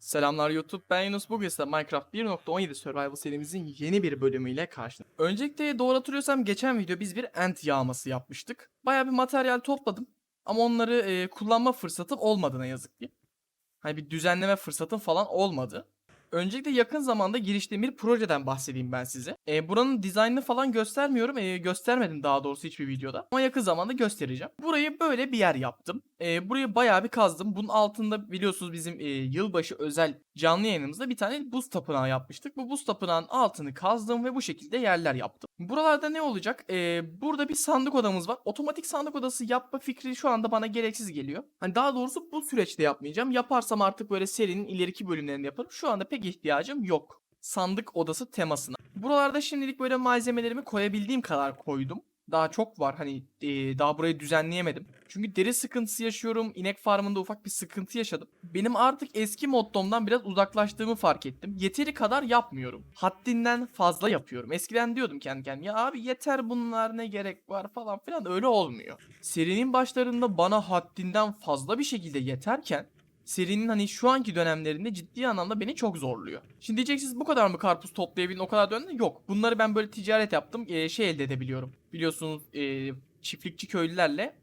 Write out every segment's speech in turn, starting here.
Selamlar YouTube, ben Yunus. Bugün size Minecraft 1.17 Survival serimizin yeni bir bölümüyle karşınızdayım. Öncelikle doğru hatırlıyorsam geçen video biz bir ant yağması yapmıştık. Bayağı bir materyal topladım ama onları e, kullanma fırsatım olmadı ne yazık ki. Hani bir düzenleme fırsatım falan olmadı. Öncelikle yakın zamanda giriştiğim bir projeden bahsedeyim ben size. E, buranın dizaynını falan göstermiyorum. E, göstermedim daha doğrusu hiçbir videoda. Ama yakın zamanda göstereceğim. Burayı böyle bir yer yaptım. E, burayı bayağı bir kazdım. Bunun altında biliyorsunuz bizim e, yılbaşı özel canlı yayınımızda bir tane buz tapınağı yapmıştık. Bu buz tapınağın altını kazdım ve bu şekilde yerler yaptım. Buralarda ne olacak? E, burada bir sandık odamız var. Otomatik sandık odası yapma fikri şu anda bana gereksiz geliyor. Hani daha doğrusu bu süreçte yapmayacağım. Yaparsam artık böyle serinin ileriki bölümlerinde yaparım. Şu anda pek ihtiyacım yok. Sandık odası temasına. Buralarda şimdilik böyle malzemelerimi koyabildiğim kadar koydum. Daha çok var hani e, daha burayı düzenleyemedim. Çünkü deri sıkıntısı yaşıyorum. İnek farmında ufak bir sıkıntı yaşadım. Benim artık eski mottomdan biraz uzaklaştığımı fark ettim. Yeteri kadar yapmıyorum. Haddinden fazla yapıyorum. Eskiden diyordum kendi kendime ya abi yeter bunlar ne gerek var falan filan öyle olmuyor. Serinin başlarında bana haddinden fazla bir şekilde yeterken serinin hani şu anki dönemlerinde ciddi anlamda beni çok zorluyor. Şimdi diyeceksiniz bu kadar mı karpuz toplayabildin o kadar dönemde? Yok. Bunları ben böyle ticaret yaptım. Ee, şey elde edebiliyorum. Biliyorsunuz ee, çiftlikçi köylülerle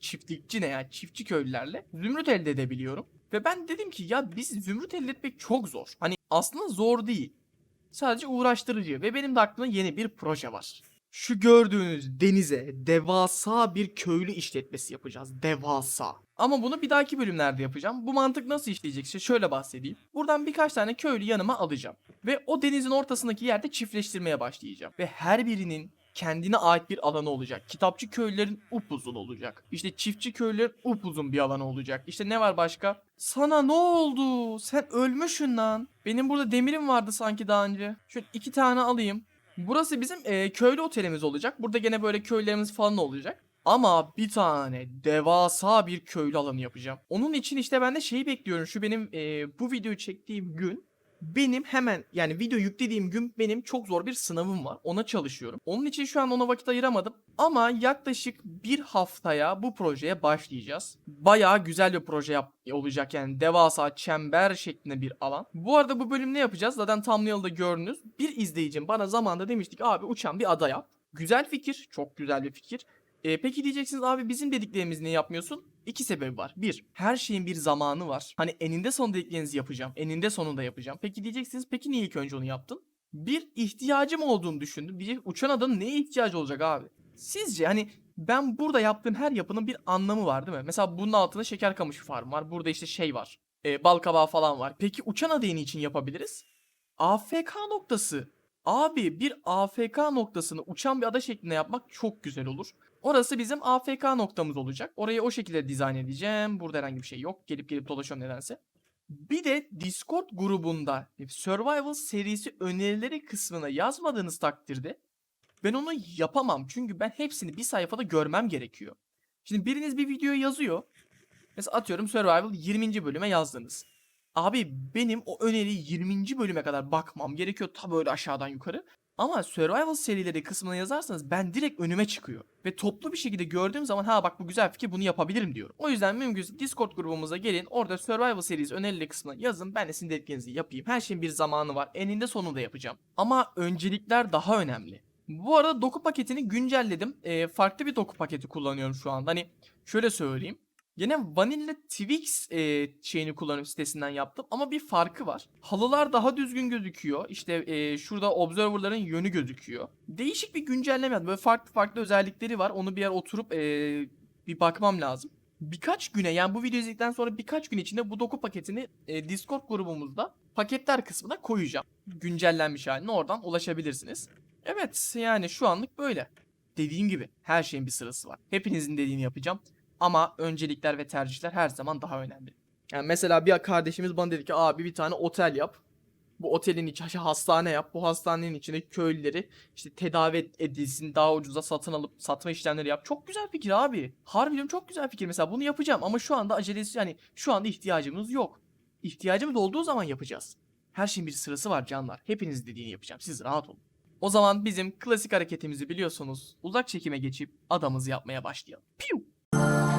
çiftlikçi ne ya çiftçi köylülerle zümrüt elde edebiliyorum. Ve ben dedim ki ya biz zümrüt elde etmek çok zor. Hani aslında zor değil. Sadece uğraştırıcı ve benim de aklımda yeni bir proje var. Şu gördüğünüz denize devasa bir köylü işletmesi yapacağız. Devasa. Ama bunu bir dahaki bölümlerde yapacağım. Bu mantık nasıl işleyecek? İşte şöyle bahsedeyim. Buradan birkaç tane köylü yanıma alacağım. Ve o denizin ortasındaki yerde çiftleştirmeye başlayacağım. Ve her birinin kendine ait bir alanı olacak. Kitapçı köylülerin upuzun olacak. İşte çiftçi köylülerin upuzun bir alanı olacak. İşte ne var başka? Sana ne oldu? Sen ölmüşsün lan. Benim burada demirim vardı sanki daha önce. Şöyle iki tane alayım. Burası bizim e, köylü otelimiz olacak. Burada gene böyle köylerimiz falan olacak. Ama bir tane devasa bir köylü alanı yapacağım. Onun için işte ben de şeyi bekliyorum. Şu benim e, bu videoyu çektiğim gün benim hemen yani video yüklediğim gün benim çok zor bir sınavım var. Ona çalışıyorum. Onun için şu an ona vakit ayıramadım. Ama yaklaşık bir haftaya bu projeye başlayacağız. Bayağı güzel bir proje yap olacak yani devasa çember şeklinde bir alan. Bu arada bu bölüm ne yapacağız? Zaten thumbnail'da gördünüz. Bir izleyicim bana zamanda demiştik abi uçan bir ada yap. Güzel fikir. Çok güzel bir fikir. E, peki diyeceksiniz abi bizim dediklerimizi niye yapmıyorsun? İki sebebi var. Bir, her şeyin bir zamanı var. Hani eninde sonunda dediklerinizi yapacağım. Eninde sonunda yapacağım. Peki diyeceksiniz peki niye ilk önce onu yaptın? Bir, ihtiyacım olduğunu düşündüm. Diyecek uçan adanın neye ihtiyacı olacak abi? Sizce hani ben burada yaptığım her yapının bir anlamı var değil mi? Mesela bunun altında şeker kamışı farm var. Burada işte şey var. E, bal kabağı falan var. Peki uçan adayı için yapabiliriz? AFK noktası. Abi bir AFK noktasını uçan bir ada şeklinde yapmak çok güzel olur. Orası bizim AFK noktamız olacak. Orayı o şekilde dizayn edeceğim. Burada herhangi bir şey yok. Gelip gelip dolaşıyorum nedense. Bir de Discord grubunda Survival serisi önerileri kısmına yazmadığınız takdirde ben onu yapamam. Çünkü ben hepsini bir sayfada görmem gerekiyor. Şimdi biriniz bir videoya yazıyor. Mesela atıyorum Survival 20. bölüme yazdınız. Abi benim o öneri 20. bölüme kadar bakmam gerekiyor. Ta böyle aşağıdan yukarı. Ama Survival serileri kısmına yazarsanız ben direkt önüme çıkıyor. Ve toplu bir şekilde gördüğüm zaman ha bak bu güzel fikir bunu yapabilirim diyorum. O yüzden mümkünse Discord grubumuza gelin. Orada Survival serisi önerileri kısmına yazın. Ben de sizin dediklerinizi yapayım. Her şeyin bir zamanı var. Eninde sonunda yapacağım. Ama öncelikler daha önemli. Bu arada doku paketini güncelledim. Ee, farklı bir doku paketi kullanıyorum şu anda. Hani şöyle söyleyeyim. Yine Vanilla Twix e, şeyini kullanıp sitesinden yaptım ama bir farkı var. Halılar daha düzgün gözüküyor. İşte e, şurada observerların yönü gözüküyor. Değişik bir güncelleme. Böyle farklı farklı özellikleri var. Onu bir yer oturup e, bir bakmam lazım. Birkaç güne yani bu video izledikten sonra birkaç gün içinde bu doku paketini e, Discord grubumuzda paketler kısmına koyacağım. Güncellenmiş haline oradan ulaşabilirsiniz. Evet yani şu anlık böyle. Dediğim gibi her şeyin bir sırası var. Hepinizin dediğini yapacağım. Ama öncelikler ve tercihler her zaman daha önemli. Yani mesela bir kardeşimiz bana dedi ki abi bir tane otel yap. Bu otelin içi şey, hastane yap. Bu hastanenin içinde köylüleri işte tedavi edilsin daha ucuza satın alıp satma işlemleri yap. Çok güzel fikir abi. Harbiden çok güzel fikir. Mesela bunu yapacağım ama şu anda acelesi yani şu anda ihtiyacımız yok. İhtiyacımız olduğu zaman yapacağız. Her şeyin bir sırası var canlar. Hepiniz dediğini yapacağım. Siz rahat olun. O zaman bizim klasik hareketimizi biliyorsunuz. Uzak çekime geçip adamızı yapmaya başlayalım. Piu! Evet,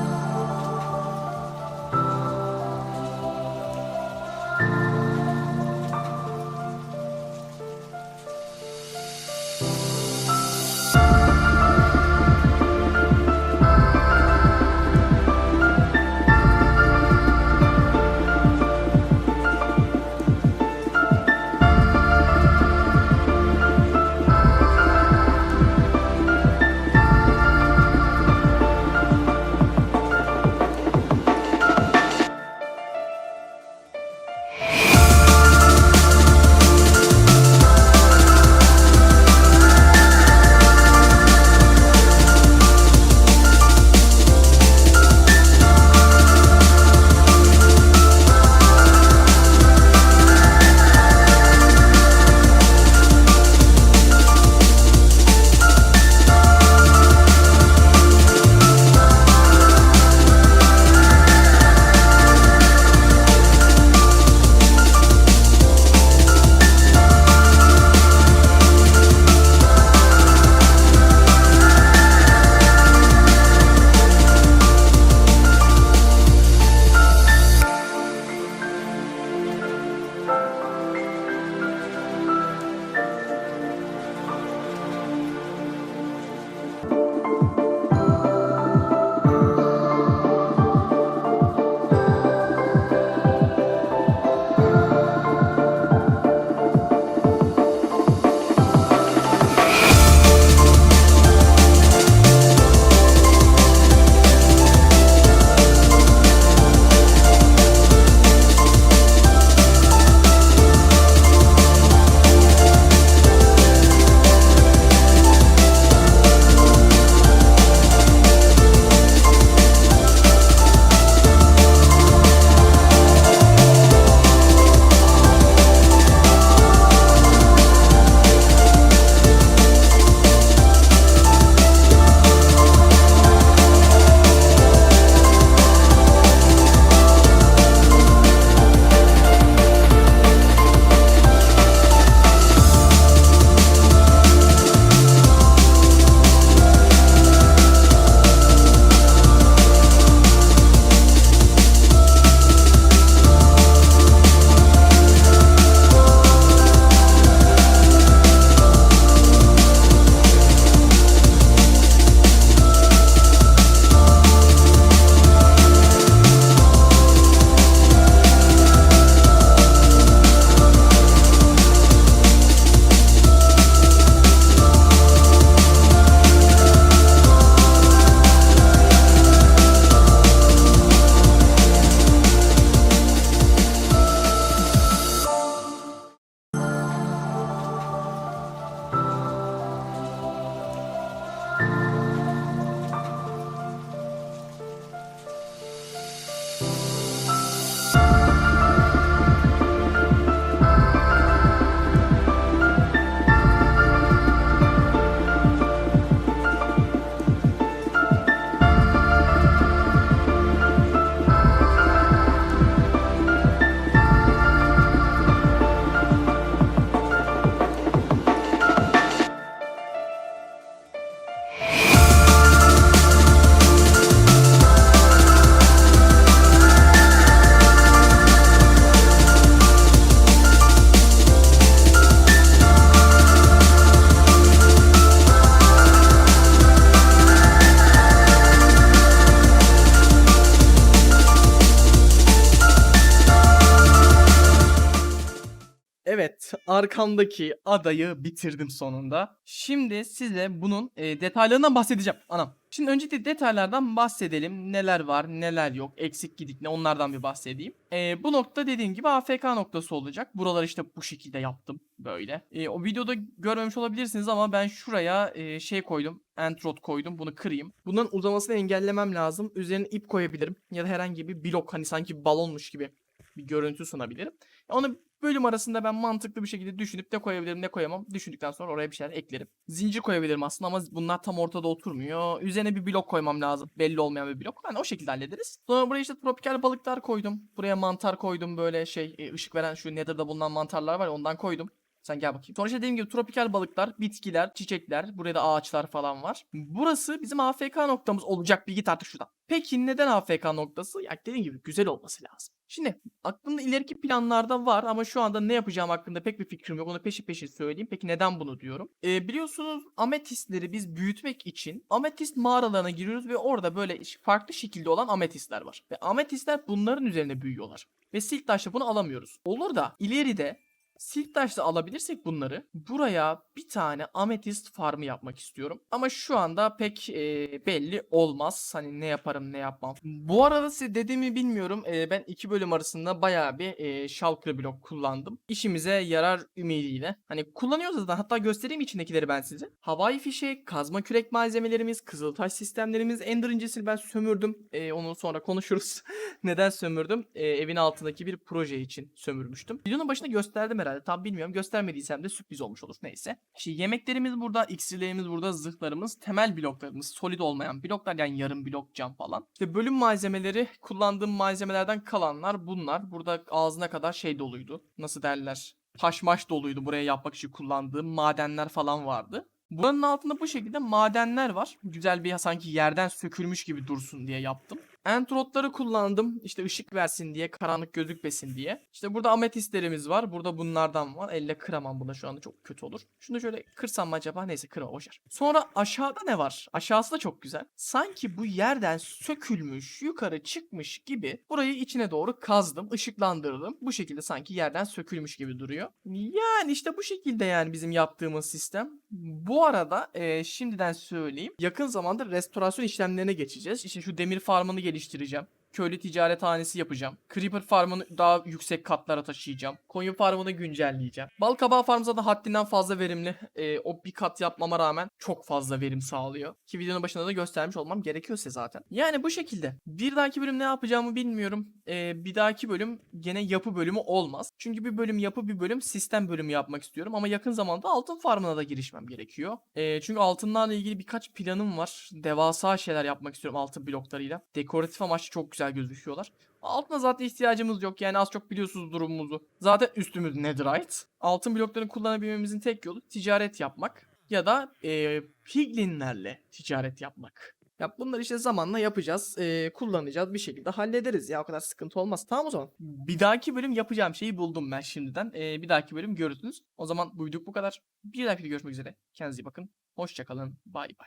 arkamdaki adayı bitirdim sonunda. Şimdi size bunun e, detaylarından bahsedeceğim. Anam. Şimdi öncelikle detaylardan bahsedelim. Neler var, neler yok, eksik gidik ne onlardan bir bahsedeyim. E, bu nokta dediğim gibi AFK noktası olacak. Buraları işte bu şekilde yaptım böyle. E, o videoda görmemiş olabilirsiniz ama ben şuraya e, şey koydum. Entrot koydum. Bunu kırayım. Bunların uzamasını engellemem lazım. Üzerine ip koyabilirim. Ya da herhangi bir blok hani sanki balonmuş gibi bir görüntü sunabilirim. Onu bölüm arasında ben mantıklı bir şekilde düşünüp ne koyabilirim ne koyamam. Düşündükten sonra oraya bir şeyler eklerim. Zincir koyabilirim aslında ama bunlar tam ortada oturmuyor. Üzerine bir blok koymam lazım. Belli olmayan bir blok. Hani o şekilde hallederiz. Sonra buraya işte tropikal balıklar koydum. Buraya mantar koydum böyle şey e, ışık veren şu nether'da bulunan mantarlar var ya ondan koydum. Sen gel bakayım. Sonra işte dediğim gibi tropikal balıklar, bitkiler, çiçekler, burada ağaçlar falan var. Burası bizim AFK noktamız olacak bir git artık şuradan. Peki neden AFK noktası? Ya dediğim gibi güzel olması lazım. Şimdi aklımda ileriki planlarda var ama şu anda ne yapacağım hakkında pek bir fikrim yok. Onu peşi peşi söyleyeyim. Peki neden bunu diyorum? Ee, biliyorsunuz ametistleri biz büyütmek için ametist mağaralarına giriyoruz ve orada böyle farklı şekilde olan ametistler var. Ve ametistler bunların üzerine büyüyorlar. Ve silk taşla bunu alamıyoruz. Olur da ileride Silk alabilirsek bunları buraya bir tane ametist farmı yapmak istiyorum. Ama şu anda pek e, belli olmaz. Hani ne yaparım ne yapmam. Bu arada size dediğimi bilmiyorum. E, ben iki bölüm arasında bayağı bir e, shulker blok kullandım. İşimize yarar ümidiyle. Hani kullanıyoruz zaten. Hatta göstereyim içindekileri ben size. Havai fişek, kazma kürek malzemelerimiz, kızıltaş sistemlerimiz. Ender incesini ben sömürdüm. E, onu sonra konuşuruz. Neden sömürdüm? E, evin altındaki bir proje için sömürmüştüm. Videonun başında gösterdim herhalde. Tam bilmiyorum. Göstermediysem de sürpriz olmuş olur. Neyse. Şimdi yemeklerimiz burada, iksirlerimiz burada, zırhlarımız, temel bloklarımız, solid olmayan bloklar yani yarım blok cam falan. İşte bölüm malzemeleri, kullandığım malzemelerden kalanlar bunlar. Burada ağzına kadar şey doluydu. Nasıl derler? Taş maş doluydu buraya yapmak için kullandığım madenler falan vardı. Buranın altında bu şekilde madenler var. Güzel bir sanki yerden sökülmüş gibi dursun diye yaptım. Entrotları kullandım. İşte ışık versin diye, karanlık gözükmesin diye. İşte burada ametistlerimiz var. Burada bunlardan var. Elle kıramam buna şu anda çok kötü olur. Şunu şöyle kırsam acaba? Neyse kırma boşver. Sonra aşağıda ne var? Aşağısı da çok güzel. Sanki bu yerden sökülmüş, yukarı çıkmış gibi burayı içine doğru kazdım, ışıklandırdım. Bu şekilde sanki yerden sökülmüş gibi duruyor. Yani işte bu şekilde yani bizim yaptığımız sistem. Bu arada e, şimdiden söyleyeyim. Yakın zamanda restorasyon işlemlerine geçeceğiz. İşte şu demir farmını geliştireceğim. Köylü ticarethanesi yapacağım. Creeper farmını daha yüksek katlara taşıyacağım. Koyun farmını güncelleyeceğim. Bal kabağı farm zaten haddinden fazla verimli. Ee, o bir kat yapmama rağmen çok fazla verim sağlıyor. Ki videonun başında da göstermiş olmam gerekiyor size zaten. Yani bu şekilde. Bir dahaki bölüm ne yapacağımı bilmiyorum. Ee, bir dahaki bölüm gene yapı bölümü olmaz. Çünkü bir bölüm yapı bir bölüm sistem bölümü yapmak istiyorum. Ama yakın zamanda altın farmına da girişmem gerekiyor. Ee, çünkü altınlarla ilgili birkaç planım var. Devasa şeyler yapmak istiyorum altın bloklarıyla. Dekoratif amaçlı çok güzel gözüküyorlar. Altına zaten ihtiyacımız yok. Yani az çok biliyorsunuz durumumuzu. Zaten üstümüz netherite. Altın bloklarını kullanabilmemizin tek yolu ticaret yapmak. Ya da e, piglinlerle ticaret yapmak. Ya bunları işte zamanla yapacağız. E, kullanacağız. Bir şekilde hallederiz ya. O kadar sıkıntı olmaz. Tamam o zaman. Bir dahaki bölüm yapacağım şeyi buldum ben şimdiden. E, bir dahaki bölüm görürsünüz. O zaman bu video bu kadar. Bir dahaki videoda görüşmek üzere. Kendinize iyi bakın. Hoşçakalın. Bay bay.